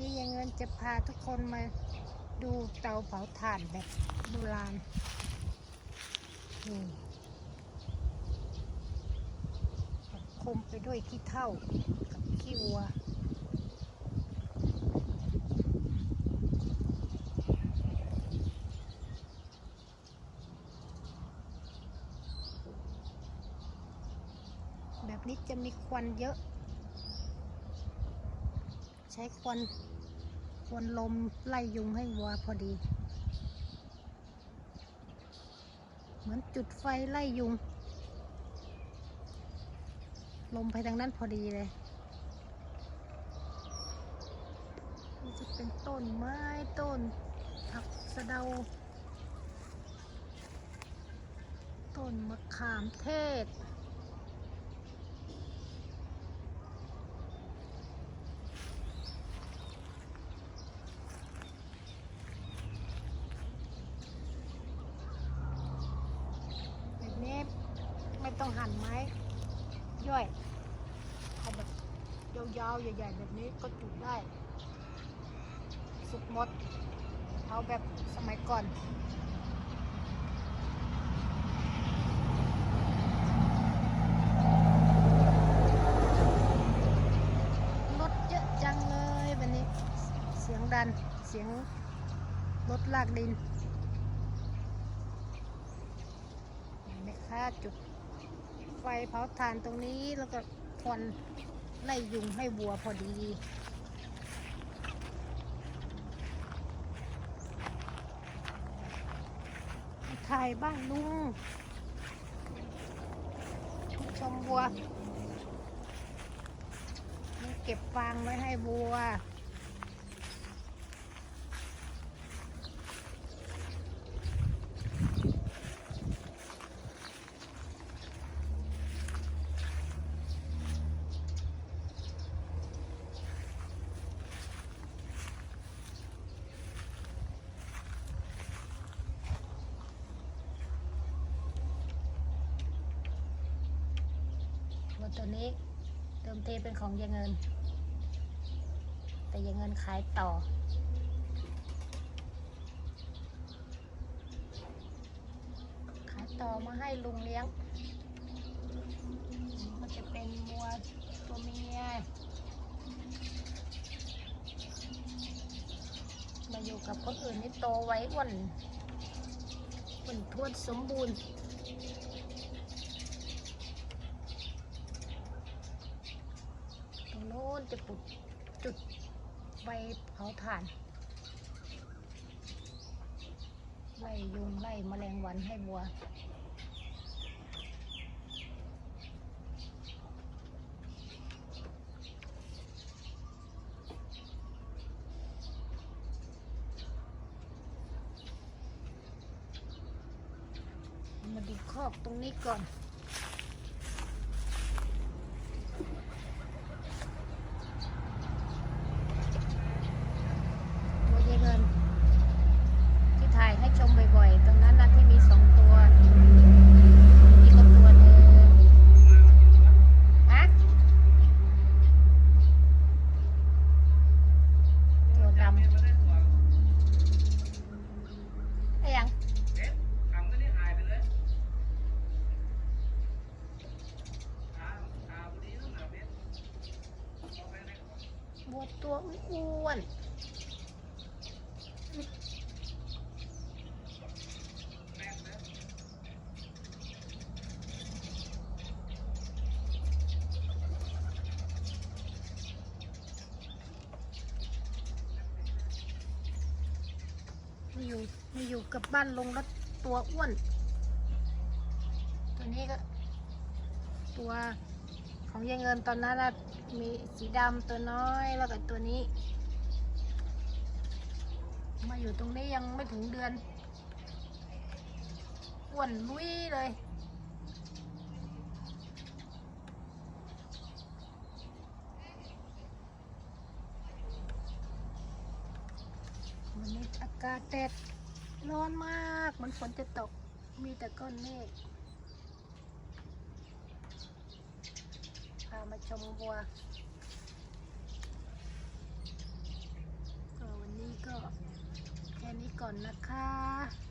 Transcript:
นี้ยังเงินจะพาทุกคนมาดูเตาเผาถ่านแบบโบราณนี่คมไปด้วยขี้เถ้ากับขี้วัวแบบนี้จะมีควันเยอะ ใช้ควัน ควันลมไล่ยุงให้วัวพอดี เหมือนจุดไฟไล่ยุง ลมไปทางนั้นพอดีเลยนี่จะเป็นต้นไม้ต้นผักสะเดา ต้นมะขามเทศ แบบนี้ไม่ ต้องหั่นไม้ย่อยเอาแบบยาวๆใหญ่ๆแบบนี้ก็จุดได้ สุกหมด เอาแบบสมัยก่อนรถเยอะจังเลยวันนี้ เสียงดันเสียงรถลากดินเห็นไหมคะจุด ไฟเผาถ่านตรงนี้แล้วก็ควันไล่ยุงให้วัวพอดีถ่ายบ้านลุงชมวัว เก็บฟางไว้ให้วัว ววัวตัวนี้เดิมทีเป็นของยายเงิน แต่ยายเงินขายต่อ ขายต่อมาให้ลุงเลี้ยง ก็จะเป็นวัวตัวเมียมาอยู่กับคนอื่นนี่โตไว้อ้วนอ้วนทวนสมบูรณ์ ตรงโน้นจะปุดจุดไฟเผาถ่าน ไล่ยุงไล่แมลงวันให้วัวมาดูคอกตรงนี้ก่อน ตัวยายเงิน ที่ถ่ายให้ชมบ่อยๆ ตรงนั้นนะที่มีสองตัว นี่ก็ตัวหนึ่งอะตัวดำไอ้ยัง วัวตัวอ้วนๆมาอยู่มาอยู่กับบ้านลงแล้วตัวอ้วน ตัวนี้ก็ ตัวของยายเงินตอนนั้นน่ะ มีสีดำตัวน้อยแล้วก็ตัวนี้ มาอยู่ตรงนี้ยังไม่ถึงเดือนอ้วนลุยเลยวันนี้อากาศแดดร้อนมากเหมันฝนจะตกมีแต่ก้อนเมฆามาชมวัวก็วันนี้ก็แค่นี้ก่อนนะคะ